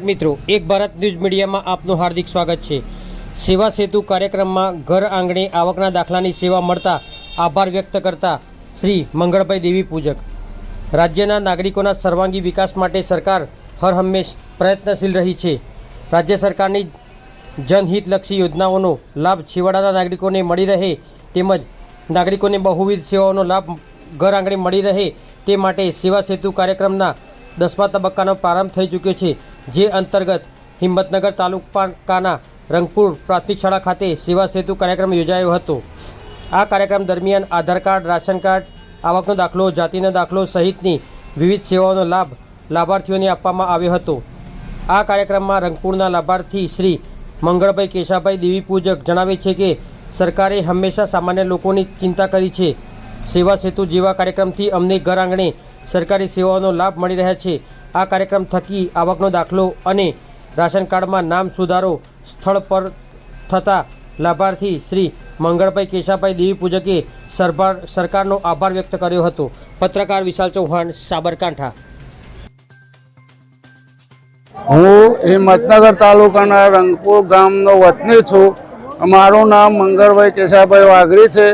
મિત્રો, એક ભારત ન્યૂઝ મીડિયામાં આપનું હાર્દિક સ્વાગત છે. સેવા સેતુ કાર્યક્રમમાં ઘર આંગણે આવકના દાખલાની સેવા મળતા આભાર વ્યક્ત કરતા શ્રી મંગળભાઈ દેવી પૂજક. રાજ્યના નાગરિકોના સર્વાંગી વિકાસ માટે સરકાર હર હંમેશ પ્રયત્નશીલ રહી છે. રાજ્ય સરકારની જનહિતલક્ષી યોજનાઓનો લાભ છેવાડાના નાગરિકોને મળી રહે તેમજ નાગરિકોને બહુવિધ સેવાઓનો લાભ ઘર આંગણે મળી રહે તે માટે સેવા સેતુ કાર્યક્રમના દસમા તબક્કાનો પ્રારંભ થઈ ચૂક્યો છે. જે અંતર્ગત હિંમતનગર તાલુકાના રંગપુર પ્રાથમિક શાળા ખાતે સેવા સેતુ કાર્યક્રમ યોજાયો હતો. આ કાર્યક્રમ દરમિયાન આધાર કાર્ડ, રાશન કાર્ડ, આવકનો દાખલો, જાતિનો દાખલો સહિતની વિવિધ સેવાઓનો લાભ લાભાર્થીઓને આપવામાં આવ્યો હતો. આ કાર્યક્રમમાં રંગપુરના લાભાર્થી શ્રી મંગળભાઈ કેશાભાઈ દેવી પૂજક જણાવે છે કે, સરકારે હંમેશા સામાન્ય લોકોની ચિંતા કરી છે. સેવા સેતુ જેવા કાર્યક્રમથી અમને ઘર આંગણે સરકારી સેવાઓનો લાભ મળી રહ્યા છે. આ કાર્યક્રમ થકી આવકનો દાખલો અને રાશન કાર્ડમાં નામ સુધારો સ્થળ પર થતા લાભાર્થી શ્રી મંગળભાઈ કેશાભાઈ દેવી પૂજકે સરકાર સરકારનો આભાર વ્યક્ત કર્યો હતો. પત્રકાર વિશાલ ચૌહાણ, સાબરકાંઠા. હું હિંમતનગર તાલુકાના રંગપુર ગામનો વતની છું. મારું નામ મંગળભાઈ કેશાભાઈ વાઘરી છે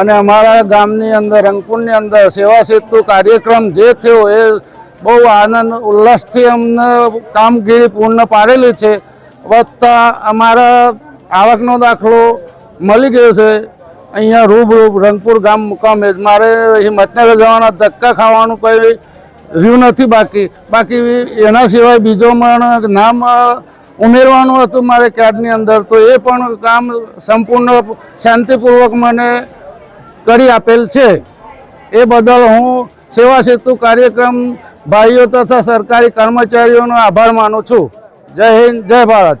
અને અમારા ગામની અંદર, રંગપુરની અંદર સેવા સેતુ કાર્યક્રમ જે થયો એ બહુ આનંદ, ઉલ્લાસથી અમને કામગીરી પૂર્ણ પાડેલી છે. વધતા અમારા આવકનો દાખલો મળી ગયો છે. અહીંયા રૂબરૂ રંગપુર ગામ મુકામે મારે હિંમતનગર જવાના ધક્કા ખાવાનું કંઈ રહ્યું નથી બાકી. બાકી એના સિવાય બીજો પણ નામ ઉમેરવાનું હતું મારે કાર્ડની અંદર. તો એ પણ કામ સંપૂર્ણ શાંતિપૂર્વક મને કરી આપેલ છે. એ બદલ હું સેવા સેતુ કાર્યક્રમ ભાઈઓ તથા સરકારી કર્મચારીઓનો આભાર માનું છું. જય હિન્દ જય ભારત.